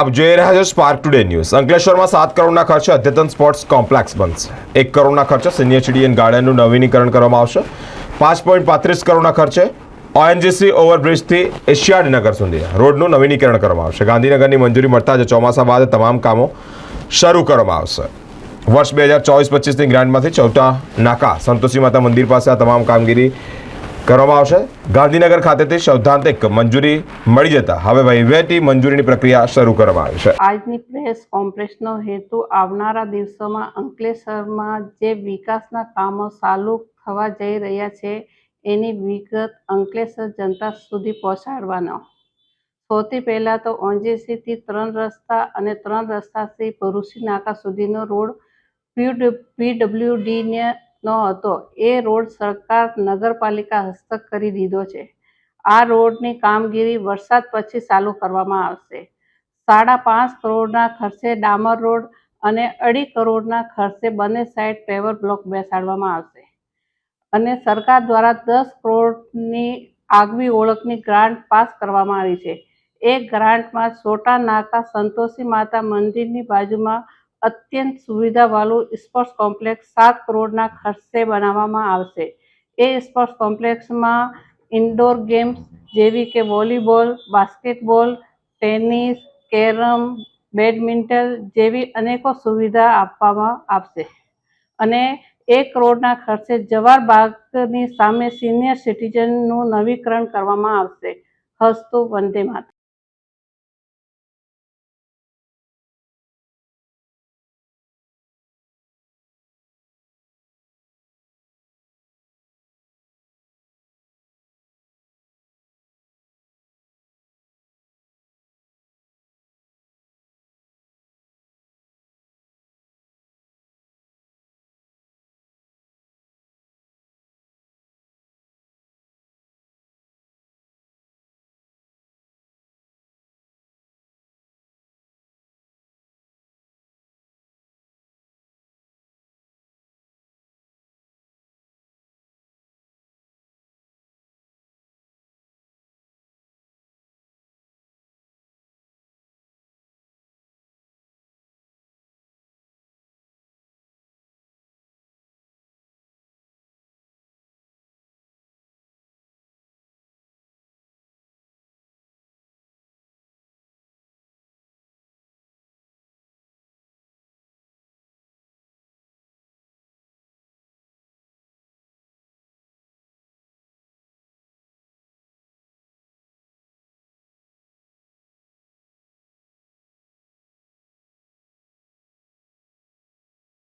આપ જોઈ રહ્યા છો સ્પાર્ક ટુડે ન્યૂઝ અંકલેશ્વરમાં સાત કરોડના ખર્ચે અદ્યતન સ્પોર્ટ્સ કોમ્પ્લેક્સ બનશે. એક કરોડના ખર્ચે સિનિયર સિટીઝન ગાર્ડનનું નવીનીકરણ કરવામાં આવશે. પાંચ પોઈન્ટ પાંત્રીસ કરોડના ખર્ચે ઓએનજીસી ઓવરબ્રિજથી એશિયાડ નગર સુધી રોડનું નવીનીકરણ કરવામાં આવશે. ગાંધીનગરની મંજૂરી મળતા જ ચોમાસા બાદ તમામ કામો શરૂ કરવામાં આવશે. વર્ષ બે હજાર ચોવીસ પચીસની ગ્રાન્ટમાંથી ચૌટા નાકા સંતોષી માતા મંદિર પાસે આ તમામ કામગીરી કરવામાં આવશે. ગાંધીનગર ખાતેથી સૈદ્ધાંતિક મંજૂરી મળી જતા હવે વહીવટી મંજૂરીની પ્રક્રિયા શરૂ કરવામાં આવી છે. આજની પ્રેસ કોન્ફરન્સનો હેતુ આવનારા દિવસોમાં અંકલેશ્વરમાં જે વિકાસના કામો ચાલુ થવા જઈ રહ્યા છે, એની વિગત અંકલેશ્વર જનતા સુધી પહોંચાડવાનો. સૌથી પહેલાં તો ઓંજેસીથી ત્રણ રસ્તા અને ત્રણ રસ્તાથી ભરૂસી નાકા સુધીનો રોડ પીડબ્લ્યુડીને નો હતો. એ રોડ સરકાર નગરપાલિકા હસ્તક કરી દીધો છે. આ રોડની કામગીરી વરસાદ પછી ચાલુ કરવામાં આવશે. સાડા પાંચ કરોડના ખર્ચે ડામર રોડ અને અઢી કરોડના ખર્ચે બંને સાઈડ પેવર બ્લોક બેસાડવામાં આવશે. અને સરકાર દ્વારા દસ કરોડની આગવી ઓળખની ગ્રાન્ટ પાસ કરવામાં આવી છે. એ ગ્રાન્ટમાં છોટા નાકા સંતોષી માતા મંદિરની બાજુમાં અત્યંત સુવિધાવાળું સ્પોર્ટ્સ કોમ્પ્લેક્સ સાત કરોડના ખર્ચે બનાવવામાં આવશે. એ સ્પોર્ટ્સ કોમ્પ્લેક્સમાં ઇન્ડોર ગેમ્સ જેવી કે volleyball, basketball, tennis, carrom, badminton જેવી અનેકો સુવિધા આપવામાં આવશે. અને એક કરોડના ખર્ચે જવાહર બાગની સામે સિનિયર સિટીઝનનું નવીકરણ કરવામાં આવશે. હસ્તુ વંદે માતરમ.